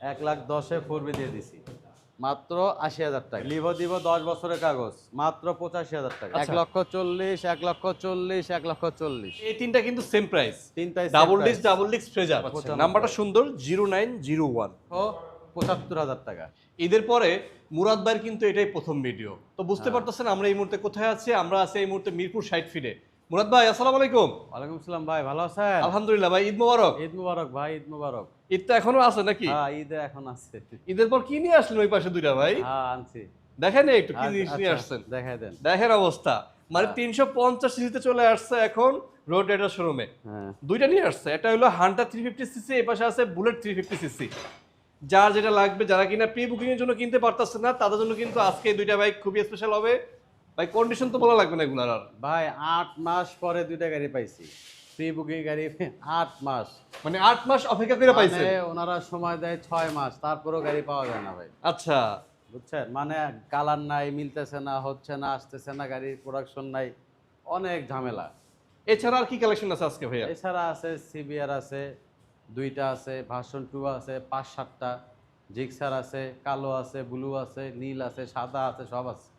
এক লাখ দশে ফোরবি দিয়ে দিছি। মাত্র আশি হাজার টাকা। লিভো দিব দশ বছরের কাগজ মাত্র পঁচাশি হাজার টাকা। এক। লক্ষ চল্লিশ এক লক্ষ চল্লিশ এক লক্ষ চল্লিশ। এই তিনটা কিন্তু সেম প্রাইস তিনটাই double disc double disc Fazer নাম্বারটা সুন্দর জিরো নাইন জিরো ওয়ান। পঁচাত্তর হাজার টাকা। ঈদের পরে মুরাদ ভাইয়ের কিন্তু এটাই প্রথম ভিডিও তো বুঝতে হ্যাঁ। পারতেছেন আমরা এই মুহূর্তে কোথায় আছি? আমরা আছি এই মুহূর্তে মিরপুর সাইড ফিডে মুরাদ ভাই আসসালামু আলাইকুম। ওয়ালাইকুম আসসালাম ভাই ভালো আছেন? আলহামদুলিল্লাহ ভাই ঈদ মোবারক। ঈদ মুবারক ভাই ঈদ মুবারক। ঈদ তো এখনও আছে নাকি? হ্যাঁ ঈদে এখন আছে। ঈদের পর কি নিয়ে আসলেন ওই পাশে দুইটা ভাই? হ্যাঁ আনছি। দেখেন একটু কি আচ্ছা, জিনিস নিয়ে আচ্ছা, আসছেন। দেখাই দেন। দেখেন অবস্থা। মানে হ্যাঁ। তিনশো পঞ্চাশ সিসিতে চলে আসছে এখন রোড রাইডার শোরুমে। হ্যাঁ। দুইটা নিয়ে আসছে। এটা হলো হান্টার থ্রি ফিফটি সিসি এই পাশে আছে বুলেট থ্রি ফিফটি সিসি যার যেটা লাগবে যারা কিনা প্রি বুকিং এর জন্য কিনতে পারতেছে না তাদের জন্য কিন্তু আজকে এই দুইটা বাইক খুবই স্পেশাল হবে। ভাই কন্ডিশন তো বলা লাগবে না এগুলার আর। ভাই আট মাস পরে দুইটা গাড়ি পাইছি। প্রি বুকিং গাড়ি আট মাস। মানে আট মাস অপেক্ষা করে পাইছে মানে ওনারা সময় দেয় ছয় মাস তারপরেও গাড়ি পাওয়া যায় না ভাই। আচ্ছা। বুঝছেন? মানে কালার নাই মিলতেছে না হচ্ছে না আসতেছে না গাড়ির প্রোডাকশন নাই অনেক ঝামেলা। এছাড়া আর কি কালেকশন আছে আজকে ভাইয়া? এছাড়া আছে সিবিআর আছে দুইটা আছে ভার্সন টু আছে পাঁচ সাতটা। জিক্সার আছে কালো আছে ব্লু আছে নীল আছে সাদা আছে সব আছে।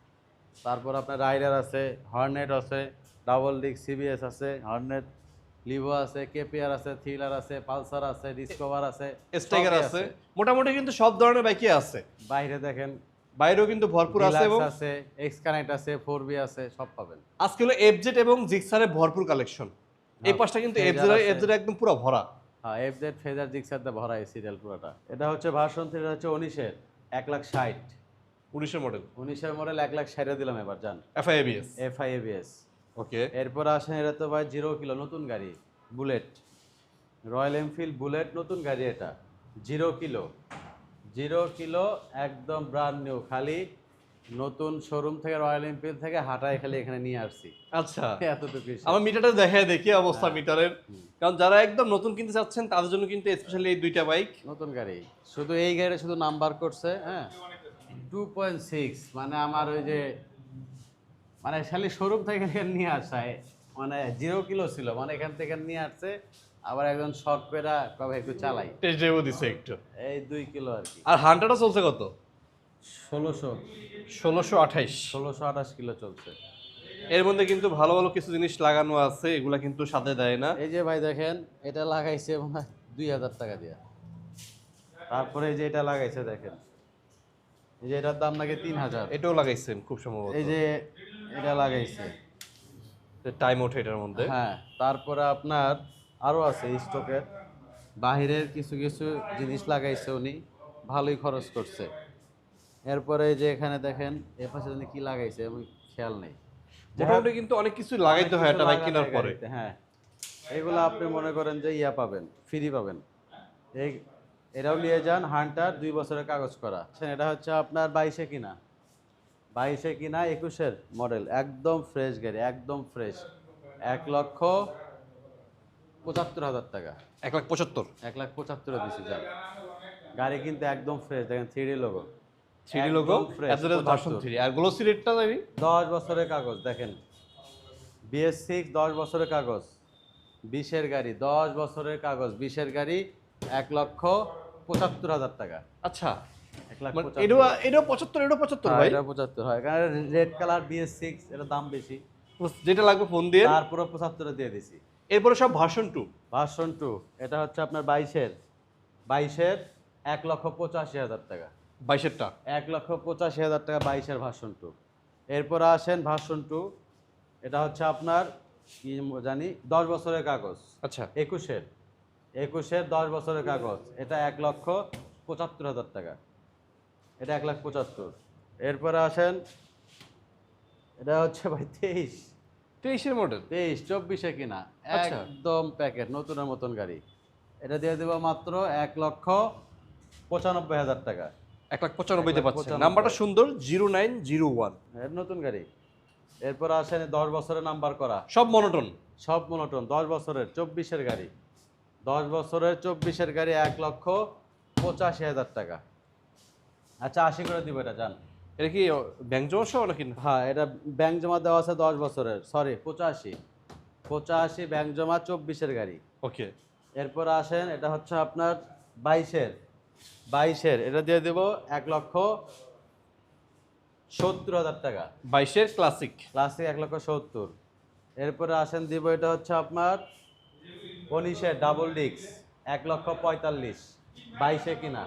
তারপর আপনার রাইডার আছে হর্নেট আছে ডাবল ডিক সিবিএস আছে হর্নেট লিভো আছে কেপিআর আছে থ্রিলার আছে পালসার আছে ডিসকভার আছে স্টাইগার আছে। মোটামুটি কিন্তু সব ধরনের বাইকই আছে। বাইরে দেখেন বাইরেও কিন্তু ভরপুর আছে এবং আছে এক্স কানেক্ট আছে ফোর বি আছে সব পাবেন। আজকে হলো এফজেড এবং জিক্সারের ভরপুর কালেকশন এই পাশটা কিন্তু এফজেড। এফজেড একদম পুরো ভরা। হ্যাঁ এফ জেড ফেজার জিক্সার দিয়ে ভরা এই সিরিয়াল পুরোটা। এটা হচ্ছে ভার্সন থ্রি হচ্ছে উনিশের এক লাখ ষাট। উনিশের মডেল উনিশের মডেল এক লাখ ষাটে দিলাম এবার যান FI ABS F I ABS okay এরপর আসেন এটা তো ভাই জিরো কিলো নতুন গাড়ি বুলেট রয়্যাল এনফিল্ড বুলেট নতুন গাড়ি এটা। জিরো কিলো জিরো কিলো একদম ব্রান্ড নিউ খালি নতুন শোরুম থেকে রয়্যাল এনফিল্ড থেকে হাঁটায় খালি এখানে নিয়ে আসছি। আচ্ছা। এতটুকু আমার মিটারটা দেখে দেখি অবস্থা হ্যাঁ। মিটারের কারণ যারা একদম নতুন কিনতে চাচ্ছেন তাদের জন্য কিন্তু স্পেশালি এই দুইটা বাইক নতুন গাড়ি। শুধু এই গাড়িটা শুধু নাম্বার করছে হ্যাঁ। টু পয়েন্ট সিক্স মানে আমার ওই যে মানে খালি শোরুম থেকে নিয়ে আসা মানে জিরো কিলো ছিল মানে এখান থেকে নিয়ে আসছে আবার একজন শখ করে কবে একটু চালাই টেস্ট ড্রাইভও দিছে একটু। এই দুই কিলো আর কি। আর হান্টারটা চলছে কত? ষোলোশো। ষোলোশো আঠাইশ। ষোলোশো আঠাশ কিলো চলছে। এর মধ্যে কিন্তু ভালো ভালো কিছু জিনিস লাগানো আছে এগুলা কিন্তু সাথে দেয় না। এই যে ভাই দেখেন এটা লাগাইছে দুই হাজার টাকা দিয়ে। তারপরে এই যে এটা লাগাইছে দেখেন। এই যে এটার দাম নাকি তিন হাজার। এটাও লাগাইছেন খুব সম্ভবত। এই যে এটা লাগাইছে। টাইম ওঠে এটার মধ্যে। হ্যাঁ তারপরে আপনার আরও আছে স্টকের। বাহিরের কিছু কিছু জিনিস লাগাইছে উনি ভালোই খরচ করছে। এরপরে যে এখানে দেখেন এ পাশে জানি কি লাগাইছে আমি খেয়াল নেই। মোটামুটি কিন্তু অনেক কিছু লাগাইতে হয় একটা বাইক কেনার পরে। হ্যাঁ এগুলো আপনি মনে করেন যে ইয়া পাবেন ফ্রি পাবেন। এই এটাও নিয়ে যান হান্টার দুই বছরের কাগজ করা। আচ্ছা, এটা হচ্ছে আপনার বাইশে কিনা? বাইশে কিনা একুশের মডেল একদম ফ্রেশ গাড়ি একদম ফ্রেশ। এক লক্ষ পঁচাত্তর হাজার টাকা। এক লাখ পঁচাত্তর। এক লাখ পঁচাত্তরে দিছি যান গাড়ি কিন্তু একদম ফ্রেশ দেখেন three logo three logo version three আর গ্লোসি রেটটা দশ বছরের কাগজ দেখেন। বিএস সিক্স দশ বছরের কাগজ। বিশের গাড়ি দশ বছরের কাগজ বিশের গাড়ি এক লক্ষ পঁচাত্তর হাজার টাকা। আচ্ছা। মানে পঁচাত্তর। এটাও পঁচাত্তর এটাও পঁচাত্তর হ্যাঁ, ভাই? এটা পঁচাত্তর হয়। কারণ রেড কালার বিএস সিক্স এটা দাম বেশি। যেটা লাগবে ফোন দিয়ে? তারপরে পঁচাত্তরে দিয়ে দিছি। এরপরে সব ভার্সন টু ভার্সন টু এটা হচ্ছে আপনার বাইশের। বাইশের এক লক্ষ পঁচাশি হাজার টাকা। বাইশেরটা? এক লক্ষ পঁচাশি হাজার টাকা বাইশের ভার্সন টু এরপরে আসেন ভার্সন টু এটা হচ্ছে আপনার কি জানি দশ বছরের কাগজ। আচ্ছা। একুশের। একুশের দশ বছরের কাগজ। এটা এক লক্ষ পঁচাত্তর হাজার টাকা। এটা এক লাখ পঁচাত্তর। এরপরে আসেন এটা হচ্ছে ভাই তেইশ। তেইশের মডেল? তেইশ চব্বিশে কিনা। আচ্ছা। একদম প্যাকেট নতুনের মতন গাড়ি। এটা দিয়ে দেবো মাত্র এক লক্ষ পঁচানব্বই হাজার টাকা। এক লাখ পঁচানব্বইতে পাচ্ছেন। পঁচানব্বই। নাম্বারটা সুন্দর জিরো নাইন জিরো ওয়ান। এর নতুন গাড়ি। এরপর আসেন দশ বছরের নাম্বার করা। সব মনোটন? সব মনোটন দশ বছরের চব্বিশের গাড়ি। দশ বছরের চব্বিশের গাড়ি এক লক্ষ পঁচাশি হাজার টাকা। আচ্ছা আশি করে দিব এটা জান। এটা কি ব্যাংক জমা সহ নাকি? হ্যাঁ এটা ব্যাংক জমা দেওয়া আছে দশ বছরের সরি পঁচাশি। পঁচাশি ব্যাংক জমা চব্বিশের গাড়ি। ওকে। এরপর আসেন এটা হচ্ছে আপনার বাইশের বাইশের এটা দিয়ে দেবো এক লক্ষ সত্তর হাজার টাকা। বাইশের ক্লাসিক ক্লাসিক এক লক্ষ সত্তর। এরপরে আসেন দিব এটা হচ্ছে আপনার উনিশের ডাবল ডিক্স এক লক্ষ পঁয়তাল্লিশ বাইশে কিনা।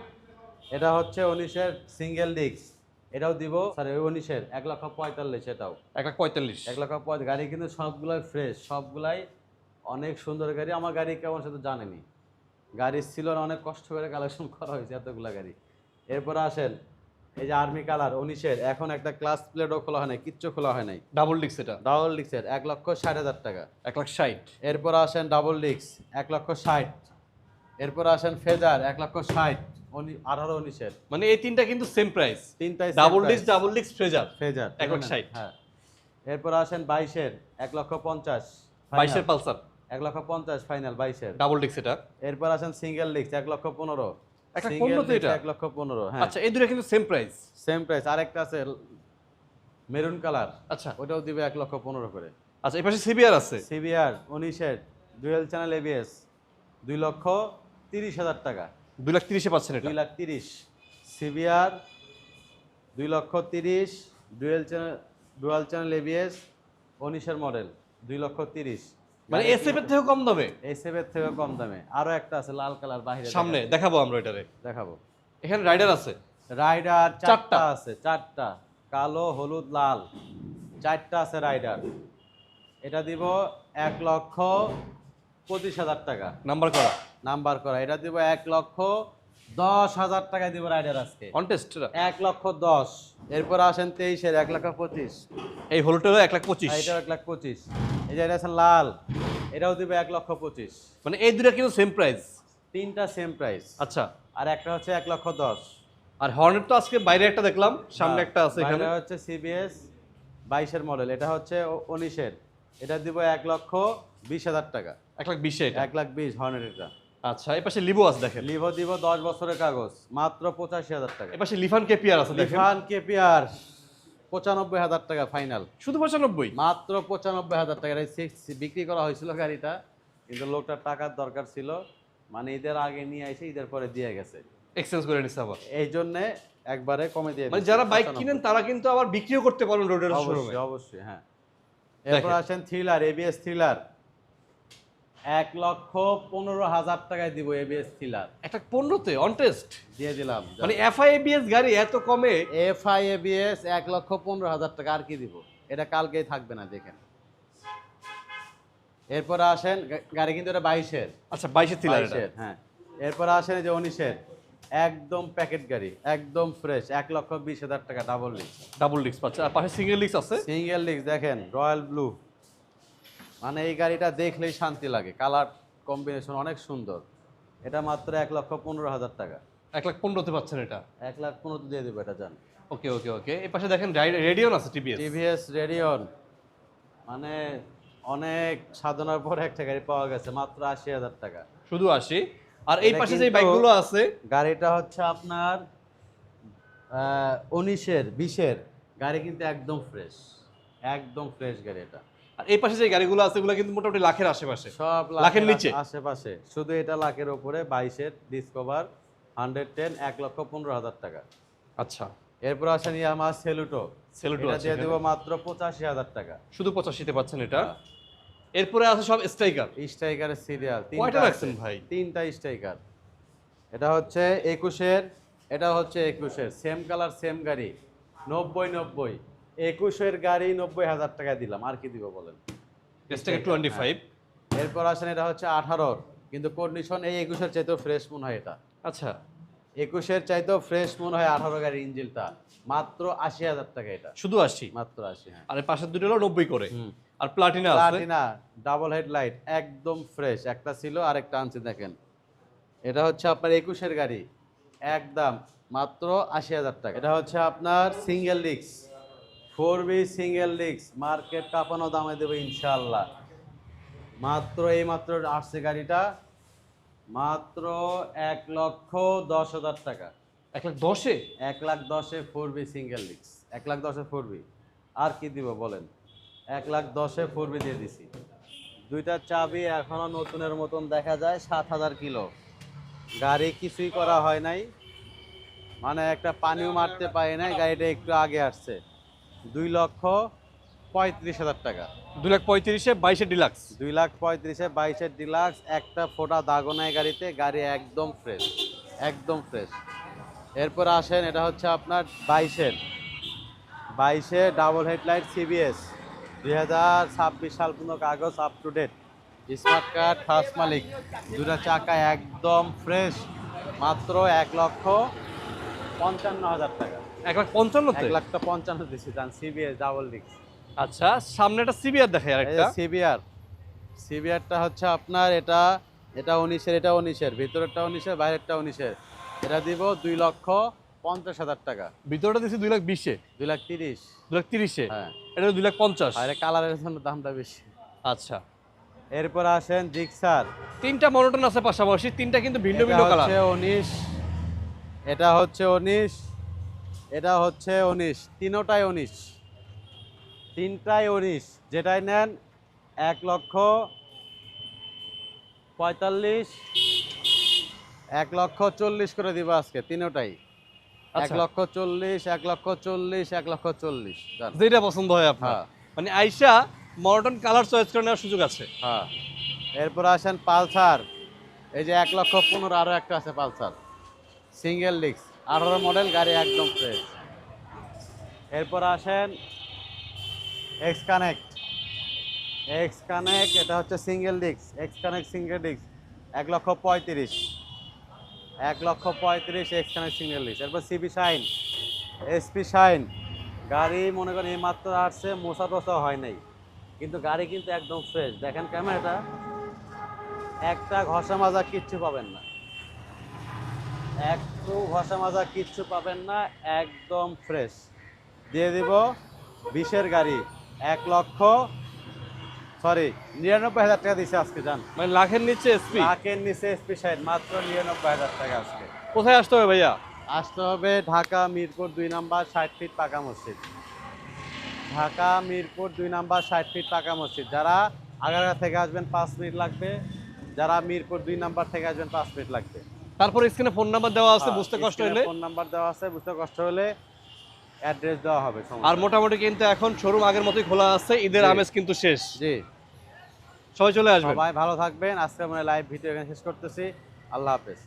এটা হচ্ছে উনিশের সিঙ্গেল ডিক্স। এটাও দিব সরি উনিশের এক লক্ষ পঁয়তাল্লিশ এটাও। এক লাখ পঁয়তাল্লিশ। এক লক্ষ পঁয়তাল্লিশ গাড়ি কিন্তু সবগুলাই ফ্রেশ সবগুলাই অনেক সুন্দর গাড়ি। আমার গাড়ি কেমন সেটা জানেনি। গাড়ি ছিল অনেক কষ্ট করে কালেকশন করা হয়েছে এতগুলো গাড়ি। এরপরে আসেন এই যে আর্মি কালার উনিশের এখন একটা ক্লাস প্লেটও খোলা হয় নাই কিচ্ছু খোলা হয় নাই। ডাবল ডিক্স এটা? ডাবল ডিক্সের এক লক্ষ ষাট হাজার টাকা। এক লাখ ষাট? এরপর আসেন ডাবল ডিক্স এক লক্ষ ষাট। এরপর আসেন ফেজার এক লক্ষ ষাট। আঠারো উনিশের মানে এই তিনটা কিন্তু সেম প্রাইস তিনটাই ডাবল ডিক্স ডাবল ডিক্স ফ্রেজার ফেজার। এক লক্ষ ষাট। হ্যাঁ। এরপর আসেন বাইশের এক লক্ষ পঞ্চাশ। বাইশের পালসার? এক লক্ষ পঞ্চাশ ফাইনাল বাইশের। ডাবল ডিক্স এটা? এরপর আসেন সিঙ্গেল ডিক্স এক লক্ষ পনেরো। এক লাখ Single তো এটা? এক লক্ষ পনেরো হ্যাঁ। আচ্ছা এই দুটো কিন্তু সেম প্রাইস সেম প্রাইস আরেকটা আছে মেরুন কালার আচ্ছা। ওটাও দিবে এক লক্ষ পনেরো করে। আচ্ছা এই পাশে সিবিআর আছে। সিবিআর উনিশের ডুয়েল চ্যানেল এবিএস দুই লক্ষ তিরিশ হাজার টাকা। দুই লাখ তিরিশে পাচ্ছেন এটা। দুই লাখ তিরিশ। সিবিআর দুই লক্ষ তিরিশ dual channel dual channel ABS উনিশের মডেল দুই লক্ষ তিরিশ। মানে এসএফ এর থেকেও কম দামে? এই সেভের থেকে কম দামে। আরও একটা আছে লাল কালার বাইরে সামনে দেখাবো। আমরা এটারে। দেখাবো। এখানে রাইডার আছে? রাইডার চারটা। আছে চারটা। কালো হলুদ লাল। চারটা আছে রাইডার এটা দিব এক লক্ষ পঁচিশ হাজার টাকা। নাম্বার করা? নাম্বার করা। এটা দিব এক লক্ষ দশ হাজার টাকা দিব রাইডার আজকে। কন্টেস্ট এক লক্ষ দশ। এরপর আসেন তেইশের এক লক্ষ পঁচিশ। এই হলুদটারও এক লাখ পঁচিশ। এটাও এক লাখ পঁচিশ। এই যে এটা আছে লাল এটাও দিবে এক লক্ষ পঁচিশ। মানে এই দুটো কিন্তু সেম প্রাইস তিনটা সেম প্রাইস আচ্ছা। আর একটা হচ্ছে এক লক্ষ দশ। আর হর্নেট তো আজকে বাইরে একটা দেখলাম সামনে একটা আছে এখানে। হচ্ছে সিবিএস বাইশের মডেল এটা হচ্ছে উনিশের। এটা দিব এক লক্ষ বিশ হাজার টাকা। এক লাখ বিশে এক লাখ বিশ হর্নের এটা। আচ্ছা এই পাশে লিভো আছে দেখেন। লিভো দিব দশ বছরের কাগজ মাত্র পঁচাশি হাজার টাকা। পাশে লিফান কেপিআর আছে লিফান কেপিআর পঁচানব্বই হাজার টাকা ফাইনাল। শুধু পঁচানব্বই? মাত্র পঁচানব্বই হাজার টাকা। বিক্রি করা হয়েছিল গাড়িটা কিন্তু লোকটার টাকার দরকার ছিল। মানে ঈদের আগে নিয়ে এসে ঈদের পরে দিয়ে গেছে। এক্সচেঞ্জ করে নিচ্ছে আবার। এই জন্যে একবারে কমে দিয়ে মানে যারা বাইক কিনেন তারা কিন্তু আবার বিক্রিও করতে পারেন রোডের অবশ্যই অবশ্যই হ্যাঁ। এরপর। আসেন থ্রিলার এবিএস থ্রিলার এক লক্ষ পনেরো হাজার টাকায় দিব এবিএস থ্রিলার একটা পনেরোতে অন টেস্ট দিয়ে দিলাম মানে এফআই এবিএস গাড়ি এত কমে? এফ আই এবিএস এক লক্ষ পনেরো হাজার টাকা আর কি দিব? এটা কালকেই থাকবে না দেখেন। এরপর আসেন গাড়ি কিন্তু এটা বাইশের। আচ্ছা বাইশে থ্রিলার এটা? হ্যাঁ। এরপর আসেন যে উনিশের। একদম প্যাকেট গাড়ি একদম ফ্রেশ এক লক্ষ বিশ হাজার টাকা ডাবল লিক্স ডাবল ডিস্ক পাচ্ছে। আর পাশে সিঙ্গেল ডিস্ক আছে? সিঙ্গেল লিক্স দেখেন রয়্যাল ব্লু মানে এই গাড়িটা দেখলেই শান্তি লাগে। কালার কম্বিনেশন অনেক সুন্দর। এটা মাত্র এক লক্ষ পনেরো হাজার টাকা। এক লাখ পনেরোতে পাচ্ছেন এটা? এক লাখ পনেরো দিয়ে দেবো এটা জান। ওকে ওকে ওকে। এই পাশে দেখেন রেডিয়ন আছে টিভিএস। টিভিএস রেডিয়ন। মানে অনেক সাধনার পর একটা গাড়ি পাওয়া গেছে মাত্র আশি হাজার টাকা। শুধু আশি? আর এই পাশে যে বাইকগুলো আছে? গাড়িটা হচ্ছে আপনার উনিশের বিশের। গাড়ি কিন্তু একদম ফ্রেশ একদম ফ্রেশ গাড়ি এটা। আর এই পাশে যে গাড়িগুলো আছে এগুলো কিন্তু মোটামুটি লাখের আশেপাশে। সব লাখের নিচে? আশেপাশে। শুধু এটা লাখের উপরে বাইশের ডিসকভার হান্ড্রেড টেন এক লক্ষ পনেরো হাজার টাকা। আচ্ছা। এরপর আসেন ইয়ামা সেলুটো সেলুটো এটা দিয়ে দেবো মাত্র পঁচাশি হাজার টাকা। শুধু পঁচাশিতে পাচ্ছেন এটা? এরপরে আছে সব স্ট্রাইকার স্ট্রাইকারের সিরিয়াল কয়টা রাখছেন ভাই? তিনটা স্ট্রাইকার এটা হচ্ছে একুশের এটা হচ্ছে একুশের। সেম কালার সেম গাড়ি। নব্বই নব্বই। একুশের গাড়ি নব্বই হাজার টাকা দিলাম আর কি দিব বলেন? টোয়েন্টি ফাইভ এরপর আসেন এটা হচ্ছে আঠারোর কিন্তু কন্ডিশন এই একুশের চাইতেও ফ্রেশ মনে হয় এটা। আচ্ছা। একুশের চাইতেও ফ্রেশ মনে হয় আঠারো গাড়ির ইঞ্জিনটা মাত্র আশি হাজার টাকা এটা। শুধু আশি? মাত্র আশি হ্যাঁ। আর পাশের দুটো হলো নব্বই করে। আর প্লাটিনা প্লাটিনা ডাবল হেডলাইট একদম ফ্রেশ একটা ছিল আর একটা আনছি দেখেন। এটা হচ্ছে আপনার একুশের গাড়ি একদম মাত্র আশি হাজার টাকা। এটা হচ্ছে আপনার single decks four B single decks market কাঁপানো দামে দেবে ইনশাল্লাহ মাত্র এই মাত্র আসছে গাড়িটা মাত্র এক লক্ষ দশ হাজার টাকা। এক লাখ দশে? এক লাখ দশে ফোর বি সিঙ্গেল ডিক্স এক লাখ দশে ফোর বি আর কি দিব বলেন? এক লাখ দশে ফোর বি দিয়ে দিছি। দুইটা চাবি এখনও নতুনের মতন দেখা যায় সাত হাজার কিলো। গাড়ি কিছুই করা হয় নাই। মানে একটা পানিও মারতে পারি নাই গাড়িটা একটু আগে আসছে। দুই লক্ষ পঁয়ত্রিশ হাজার টাকা। দুই লাখ পঁয়ত্রিশে বাইশে ডিলাক্স। দুই লাখ পঁয়ত্রিশে বাইশের ডিলাক্স একটা ফোটা দাগও নাই গাড়িতে গাড়ি একদম ফ্রেশ একদম ফ্রেশ এরপর আসেন এটা হচ্ছে আপনার বাইশের। বাইশে ডাবল হেডলাইট সিবিএস দুই হাজার ছাব্বিশ সাল পর্যন্ত কাগজ up to date smart card first মালিক দুটা চাকা একদম ফ্রেশ মাত্র এক লক্ষ পঞ্চান্ন হাজার টাকা। এক লাখ পঞ্চান্নতে? এক লাখটা পঞ্চান্ন দিচ্ছি যান সিবিএস ডাবল ডিস্ক আচ্ছা সামনে একটা সিবিআর দেখে আরেকটা। সিবিআর সিবিআরটা হচ্ছে আপনার এটা এটা উনিশের এটা উনিশের ভিতরেরটা উনিশের বাইরেরটা উনিশের। এটা দিব দুই লক্ষ পঞ্চাশ হাজার টাকা। ভিতরটা দিচ্ছি দুই লাখ বিশে। দুই লাখ তিরিশ। দুই লাখ তিরিশে? হ্যাঁ। এটা দুই লাখ পঞ্চাশ। আর কালারের জন্য দামটা বেশি। আচ্ছা। এরপর আসেন জিক্সার। তিনটা মনোটন আছে পাশাপাশি তিনটা কিন্তু ভিন্ন ভিন্ন কালার। উনিশ এটা হচ্ছে উনিশ। এটা হচ্ছে উনিশ তিনোটাই উনিশ। তিনটাই উনিশ যেটাই নেন এক লক্ষ পঁয়তাল্লিশ এক লক্ষ চল্লিশ করে দিব আজকে তিনোটাই। এক আচ্ছা। লক্ষ চল্লিশ এক লক্ষ চল্লিশ এক লক্ষ চল্লিশ। যেটা পছন্দ হয় আপনার। হ্যাঁ। মানে আইসা মনোটন কালার চয়েস করে নেওয়ার সুযোগ আছে। হ্যাঁ। এরপর আসেন পালসার। এই যে এক লক্ষ পনেরো আরও একটা আছে পালসার। সিঙ্গেল ডিস্ক আঠারো মডেল গাড়ি একদম ফ্রেশ এরপর আসেন এক্স কানেক্ট এক্স কানেক্ট এটা হচ্ছে single disc X connect single disc এক লক্ষ পঁয়ত্রিশ। এক লক্ষ পঁয়ত্রিশ এক্স কানেক্ট সিঙ্গেল ডিস্ক এরপর সিবি শাইন এসপি শাইন গাড়ি মনে করেন এই মাত্র আসছে মোছা টোসা হয় নাই। কিন্তু গাড়ি কিন্তু একদম ফ্রেশ দেখেন ক্যামেরাটা একটা ঘষা মাজা কিচ্ছু পাবেন না। একটু ঘষা মাজা কিচ্ছু পাবেন না একদম ফ্রেশ দিয়ে দিব বিশের গাড়ি এক লক্ষ সরি নিরানব্বই হাজার টাকা দিছে আজকে যান মানে লাখের নিচে এসপি লাখের নিচে এসপি সাইড মাত্র নিরানব্বই হাজার টাকা আজকে। কোথায় আসতে হবে ভাইয়া? আসতে হবে ঢাকা মিরপুর দুই নাম্বার ষাট ফিট পাকা মসজিদ। ঢাকা মিরপুর দুই নাম্বার ষাট ফিট পাকা মসজিদ। যারা আগারগা থেকে আসবেন পাঁচ মিনিট লাগবে। যারা মিরপুর দুই নাম্বার থেকে আসবেন পাঁচ মিনিট লাগবে। তারপর স্ক্রিনে ফোন নাম্বার দেওয়া আছে বুঝতে কষ্ট হলে। ফোন নাম্বার দেওয়া আছে বুঝতে কষ্ট হলে অ্যাড্রেস দেওয়া হবে আর মোটামুটি কিন্তু এখন শোরুম আগের মতোই খোলা আছে ঈদের আমেজ কিন্তু শেষ। জি। সবাই চলে আসবেন। সবাই ভালো থাকবেন আজকে আমরা লাইভ ভিডিও এখানে শেষ করতেছি। আল্লাহ হাফেজ।